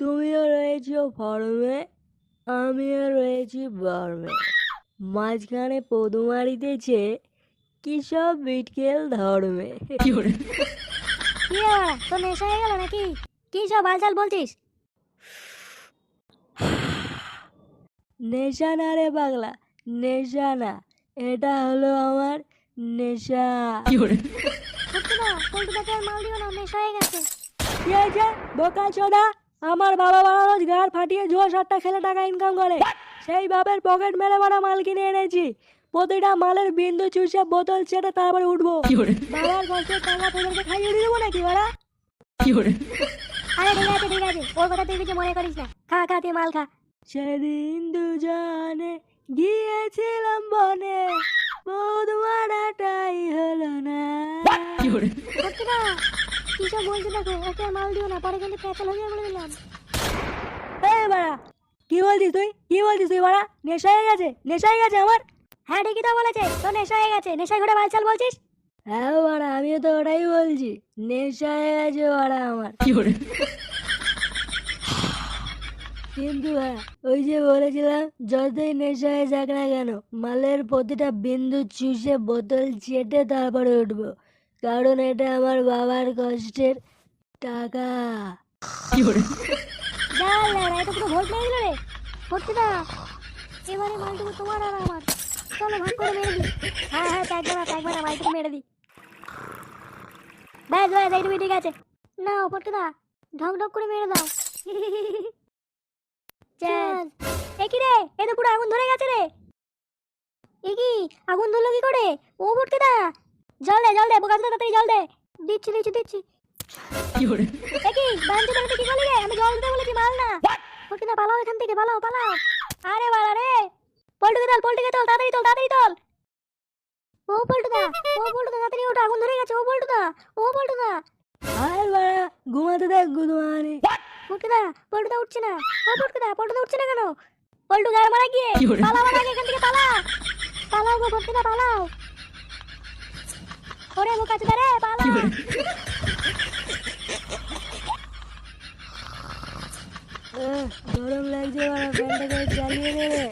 তুমিও রয়েছো ফর্মে আমিও রয়েছি বর্মে। মাঝখানে পদু মারিতেছে কি সব বিটকেল ধর্মে। কি রে তোর নেশা হয়ে গেল নাকি? কি সব হালচাল বলছিস? নেশা না রে পাগলা নেশা না। এটা হলো আমার নেশা। সত্যি না পল্টুদাকে আর মাল দিও না নেশা হয়ে গেছে। কি হয়েছে? বোকা চোদা আমার বাবা বাবা রোজ গাড় ফাটিয়ে জোর সাতটা খেলে টাকা ইনকাম করে। সেই বাপের পকেট মেরে মারা মাল কিনে এনেছি। প্রতিটা মালের বিন্দু চুষে বোতল চেটে তারপরে উঠবো। বাবার কষ্টের টাকা তোদেরকে খাইয়ে দিয়ে দেবো নাকি বাড়া? আরে ঠিক আছে ঠিক আছে। ওর কথা তুই কিছু মনে করিস না। খা খা তুই মাল খা। সেদিন দুজনে গিয়েছিলাম বনে। বধুয়ারাটাই হলো না। সত্যি না কি সব বলছো দেখো? ওকে মাল দিও না পরে কিন্তু প্যাচাল হয়ে যাবে বলে দিলাম। এই বাড়া কি বলছিস তুই? কি বলছিস তুই বাড়া? নেশা হয়ে গেছে নেশা হয়ে গেছে আমার? হ্যাঁ ঠিকই তো বলেছে তোর নেশা হয়ে গেছে। নেশায় ঘুরে বালচাল বলছিস? হ্যাঁ বাড়া আমিও তো ওটাই বলছি। নেশা হয়ে গেছে বাড়া আমার। কিন্তু হ্যাঁ ওই যে বলেছিলাম যতই নেশা হয়ে যাক না কেন মালের প্রতিটা বিন্দু চুষে বোতল চেটে তারপরে উঠবো। কারণ এটা আমার বাবার কষ্টের টাকা। যা এটা পুরো ভোট মেরে দিল না এবারে মালটুকু তোমার আর আমার। চলো ভাগ করে মেরে দিই। হ্যাঁ হ্যাঁ মালটুকু মেরে দিই। ব্যাস ব্যাস ঠিক আছে। ঢক করে মেরে দাও। চল। রে এ তো পুরো আগুন ধরে গেছে রে। এ কি আগুন ধরলো কি করে? ও পট্টুদা জল দে জল দে বোকা তাড়াতাড়ি জল দে। দিচ্ছি দিচ্ছি দিচ্ছি। কি বাঞ্চে তাড়াতাড়ি কি করলি রে আমি জল দিতে বলেছি মাল না। পট্টুদা পালাও এখান থেকে পালাও পালাও। আরে বাড়া রে। পল্টুকে চল পল্টুকে চল তাড়াতাড়ি চল তাড়াতাড়ি চল ও পল্টুদা ও পল্টুদা তাড়াতাড়ি ওটা আগুন ধরে গেছে ও পল্টুদা ও পল্টুদা। আর বাড়া ঘুমাতে দেখ গুদমানি। পল্টুদা পল্টুদা উঠছে না। ও পল্টুদা পল্টুদা উঠছে না কেন? পল্টু গাড় মারা গিয়ে পালা মারা গিয়ে এখান থেকে পালা। পালাও গো পল্টুদা পালাও। ওরে মুখ আছে রে পালা গরম লাগছে বাবা ফ্যানটাকে চালিয়ে দেবে